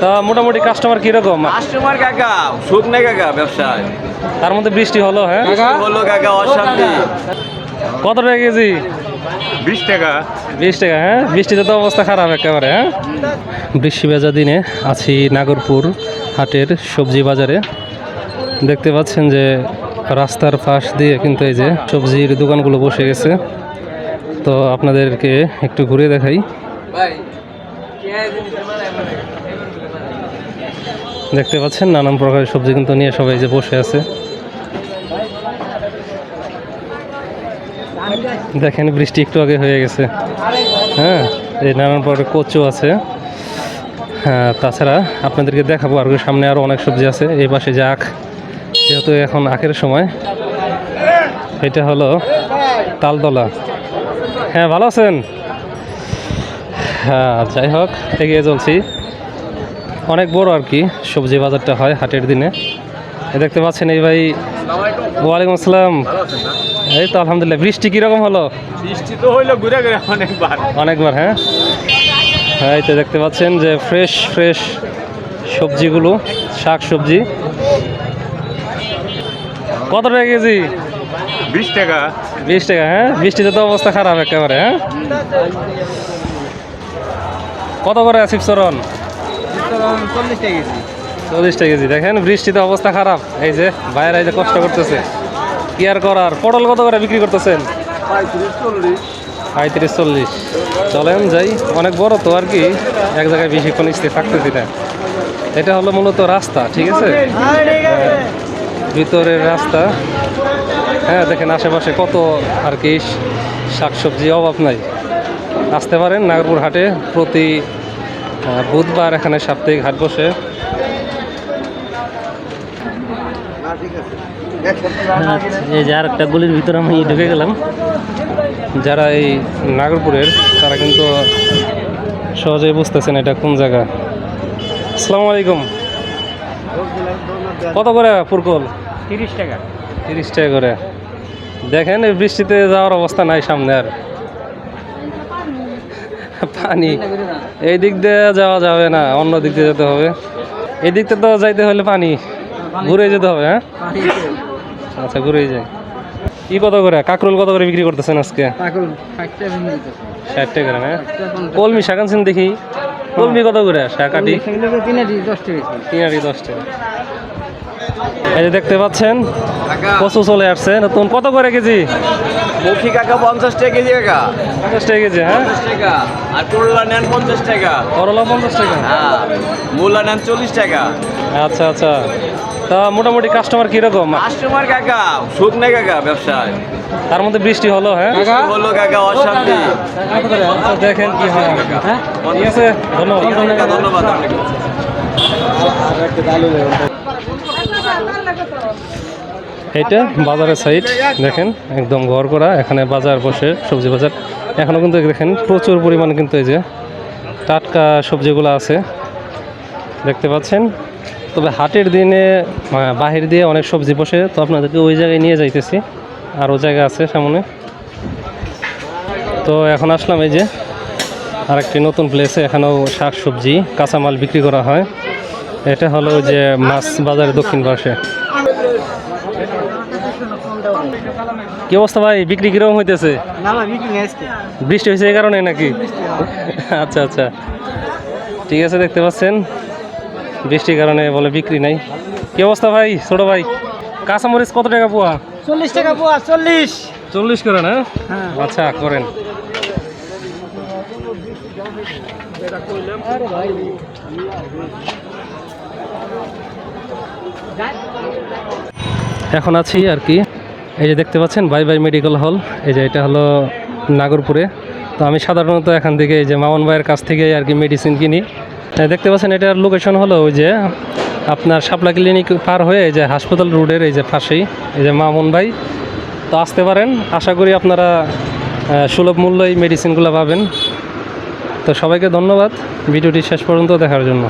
তা মোটামুটি কাস্টমার কীরকম? কাস্টমার কাকা সুখ নেই কাকা ব্যবসায়। তার মধ্যে বৃষ্টি হলো হ্যাঁ? বলল কাকা অশান্তি। কত টাকা কেজি? বিশ টাকা। বিশ টাকা হ্যাঁ? বৃষ্টিতে তো অবস্থা খারাপ একেবারে হ্যাঁ? বৃষ্টি ভেজা দিনে আছি নাগরপুর হাটের সবজি বাজারে। দেখতে পাচ্ছেন যে রাস্তার পাশ দিয়ে কিন্তু এই যে সবজির দোকানগুলো বসে গেছে। তো আপনাদেরকে একটু ঘুরে দেখাই। দেখতে পাচ্ছেন নানান প্রকারের সবজি কিন্তু নিয়ে সবাই যে বসে আছে। দেখেন বৃষ্টি একটু আগে হয়ে গেছে। হ্যাঁ এই নানান প্রকারের কচু আছে। হ্যাঁ তাছাড়া আপনাদেরকে দেখাবো আর সামনে আরও অনেক সবজি আছে। এই পাশে যে আখ, যেহেতু এখন আখের সময়, এটা হলো তালতলা। হ্যাঁ ভালো আছেন? হ্যাঁ যাই হোক, এগিয়ে চলছি। অনেক বড় আর কি সবজি বাজারটা হয় হাটের দিনে। দেখতে পাচ্ছেন এই ভাই ওয়ালাইকুম আসসালাম। এই তো আলহামদুলিল্লাহ বৃষ্টি কীরকম হলো? বৃষ্টি তো হইল ঘুরে ঘুরে অনেকবার। অনেকবার হ্যাঁ? হ্যাঁ এই তো দেখতে পাচ্ছেন যে ফ্রেশ ফ্রেশ সবজিগুলো শাক সবজি কত টাকা কেজি? বিশ টাকা। বিশ টাকা হ্যাঁ? বৃষ্টিতে তো অবস্থা খারাপ একেবারে হ্যাঁ? কত করে শিবচরণ চল্লিশ টাকা কেজি। চল্লিশ টাকা কেজি। দেখেন বৃষ্টিতে অবস্থা খারাপ। এই যে বাইরে এই যে কষ্ট করতেছে। কি আর করার? পটল কত করে বিক্রি করতেছেন? পঁয়ত্রিশ চল্লিশ। চলেন যাই। অনেক বড় তো আর কি। এক জায়গায় বেশিক্ষণ স্থির থাকতেছি না। এটা হলো মূলত রাস্তা ঠিক আছে। ভিতরের রাস্তা। হ্যাঁ দেখেন আশেপাশে কত আর কি শাকসবজি অভাব নাই। আসতে পারেন নাগরপুর হাটে প্রতি বুধবার এখানে সাপ্তাহিক হাট বসে। এই যে আর একটা গলির ভিতরে আমি ঢুকে গেলাম। যারা এই নাগরপুরের তারা কিন্তু সহজেই বুঝতেছেন এটা কোন জায়গা। আসসালামু আলাইকুম। কত করে ফুরকল? তিরিশ টাকা। তিরিশ টাকা করে। দেখেন এই বৃষ্টিতে যাওয়ার অবস্থা নাই সামনে আর। পানি। এই দিক দিয়ে যাওয়া যাবে না অন্য দিক দিয়ে যেতে হবে। এই দিক তো যাইতে হলে পানি। ঘুরে যেতে হবে হ্যাঁ? আচ্ছা ঘুরেই যাই। কি কত করে? কাকরুল কত করে বিক্রি করতেছেন আজকে? ষাট টাকা করে না কলমি শাক আনছেন দেখি। কলমি কত করে? শাক আটি? তিনারি দশ টাকা। এই যে দেখতে পাচ্ছেন কচু চলে আসছে। নতুন কত করে কেজি? মুখী কাকা পঞ্চাশ টাকা কেজি কাকা। পঞ্চাশ টাকা কেজি হ্যাঁ? পঞ্চাশ টাকা। আর করলা নেন পঞ্চাশ টাকা। করলা পঞ্চাশ টাকা? হ্যাঁ। মূলা নেন চল্লিশ টাকা। আচ্ছা আচ্ছা। তা মোটামুটি কাস্টমার কীরকম? কাস্টমার কাকা সুখ নেই কাকা ব্যবসায়। তার মধ্যে বৃষ্টি হলো হ্যাঁ? বলল কাকা অশান্তি। আচ্ছা, দেখেন কি হয়। হ্যাঁ? ঠিক আছে ধন্যবাদ। ধন্যবাদ এইটা বাজারের সাইড দেখেন, একদম ঘর করা, এখানে বাজার বসে সবজি বাজার। এখনও কিন্তু দেখেন প্রচুর পরিমাণে কিন্তু এই যে টাটকা সবজিগুলো আছে। দেখতে পাচ্ছেন? তবে হাটের দিনে বাহির দিয়ে অনেক সবজি বসে, তো আপনাদেরকে ওই জায়গায় নিয়ে যাইতেছি। আরও জায়গা আছে সামনে। তো এখন আসলাম এই যে আরেকটি নতুন প্লেসে এখানেও শাক সবজি কাঁচামাল বিক্রি করা হয়। এটা হলো যে মাছ বাজারের দক্ষিণ পাশে। কি অবস্থা ভাই? বিক্রি কীরকম হইতেছে? বৃষ্টি হয়েছে এই কারণে নাকি? আচ্ছা আচ্ছা। ঠিক আছে দেখতে পাচ্ছেন। বৃষ্টির কারণে বলে বিক্রি নাই। কি অবস্থা ভাই ছোট ভাই? কাঁচামরিচ কত টাকা পোয়া? চল্লিশ টাকা পোয়া চল্লিশ। চল্লিশ করেন হ্যাঁ। আচ্ছা করেন। এখন আছি আর কি। এই যে দেখতে পাচ্ছেন, বাই বাই মেডিকেল হল। এই যে এটা হলো নাগরপুরে। তো আমি সাধারণত এখান থেকে এই যে মামন ভাইয়ের কাছ থেকে আর কি মেডিসিন কিনি। দেখতে পাচ্ছেন, এটার লোকেশন হলো ওই যে আপনার শাপলা ক্লিনিক পার হয়ে এই যে হাসপাতাল রোডের এই যে পাশেই, এই যে মামুন ভাই। তো আসতে পারেন, আশা করি আপনারা সুলভ মূল্যে এই মেডিসিনগুলো পাবেন। তো সবাইকে ধন্যবাদ, ভিডিওটি শেষ পর্যন্ত দেখার জন্য।